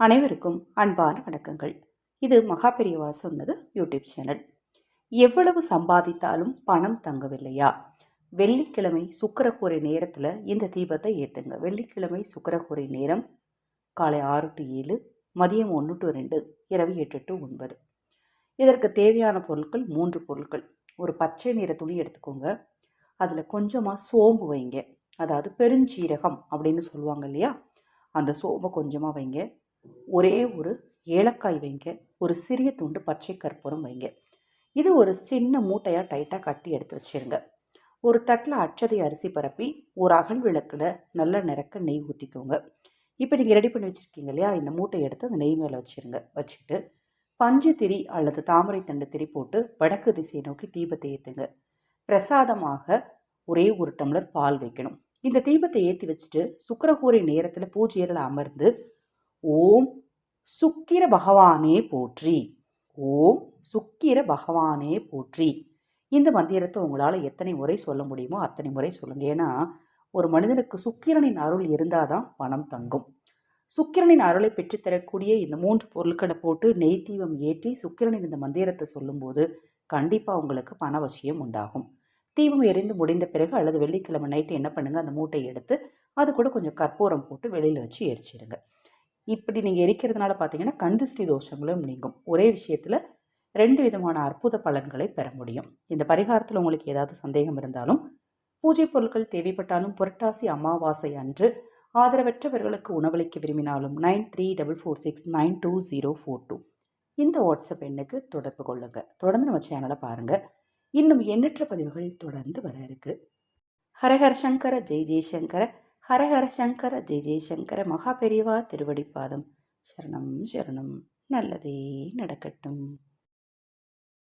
அனைவருக்கும் அன்பான வணக்கங்கள். இது மகா பெரியவா சொன்னது யூடியூப் சேனல். எவ்வளவு சம்பாதித்தாலும் பணம் தங்கவில்லையா? வெள்ளிக்கிழமை சுக்கரகூரை நேரத்தில் இந்த தீபத்தை ஏற்றுங்க வெள்ளிக்கிழமை சுக்கரகூரை நேரம் காலை ஆறு டு ஏழு மதியம் ஒன்று டு ரெண்டு இரவு எட்டு டு ஒன்பது. இதற்கு தேவையான பொருட்கள் மூன்று பொருட்கள். ஒரு பச்சை நிற துணி எடுத்துக்கோங்க. அதில் கொஞ்சமாக சோம்பு வைங்க. அதாவது பெருஞ்சீரகம் அப்படின்னு சொல்லுவாங்க இல்லையா? அந்த சோம்பை கொஞ்சமாக வைங்க. ஒரே ஒரு ஏலக்காய் வைங்க. ஒரு சிறிய துண்டு பச்சை கற்பூரம் வைங்க. இது ஒரு சின்ன மூட்டையாக டைட்டாக கட்டி எடுத்து வச்சிருங்க. ஒரு தட்டில் அச்சதை அரிசி பரப்பி ஒரு அகல் விளக்கில் நல்ல நிறக்க நெய் ஊற்றிக்கோங்க இப்போ நீங்கள் ரெடி பண்ணி வச்சுருக்கீங்க இல்லையா? இந்த மூட்டையை எடுத்து அந்த நெய் மேலே வச்சுருங்க. வச்சுட்டு பஞ்சு திரி அல்லது தாமரை தண்டு திரி போட்டு வடக்கு திசையை நோக்கி தீபத்தை ஏற்றுங்க பிரசாதமாக ஒரே ஒரு டம்ளர் பால் வைக்கணும். இந்த தீபத்தை ஏற்றி வச்சுட்டு சுக்கரகூரை நேரத்தில் பூஜையில் அமர்ந்து ஓம் சுக்கிர பகவானே போற்றி. ஓம் சுக்கிர பகவானே போற்றி. இந்த மந்திரத்தை உங்களால் எத்தனை முறை சொல்ல முடியுமோ அத்தனை முறை சொல்லுங்கள் ஏன்னா ஒரு மனிதனுக்கு சுக்கிரனின் அருள் இருந்தால் தான் பணம் தங்கும். சுக்கிரனின் அருளை பெற்றுத்தரக்கூடிய இந்த மூன்று பொருட்களை போட்டு நெய் தீபம் ஏற்றி சுக்கிரனின் இந்த மந்திரத்தை சொல்லும்போது கண்டிப்பாக உங்களுக்கு பணவசியம் உண்டாகும். தீபம் எரிந்து முடிந்த பிறகு அல்லது வெள்ளிக்கிழமை நைட்டு என்ன பண்ணுங்கள் அந்த மூட்டையை எடுத்து அது கூட கொஞ்சம் கற்பூரம் போட்டு வெளியில் வச்சு எரிச்சிடுங்க. இப்படி நீங்கள் எரிக்கிறதுனால பார்த்தீங்கன்னா கந்திஷ்டி தோஷங்களும் நீங்கும். ஒரே விஷயத்தில் ரெண்டு விதமான அற்புத பலன்களை பெற முடியும். இந்த பரிகாரத்தில் உங்களுக்கு ஏதாவது சந்தேகம் இருந்தாலும் பூஜை பொருட்கள் தேவைப்பட்டாலும் புரட்டாசி அமாவாசை அன்று ஆதரவற்றவர்களுக்கு உணவளிக்க விரும்பினாலும் nine three double four six nine two zero four two இந்த வாட்ஸ்அப் எண்ணுக்கு தொடர்பு கொள்ளுங்கள் தொடர்ந்து நம்ம சேனலை பாருங்கள் இன்னும் எண்ணற்ற பதிவுகள் தொடர்ந்து வர இருக்கு. ஹரஹர சங்கர ஜெய் ஜெய்சங்கர ஹரஹர சங்கர ஜெய ஜெயசங்கர மகா பெரியவா திருவடிப்பாதம் சரணம் சரணம். நல்லதே நடக்கட்டும்.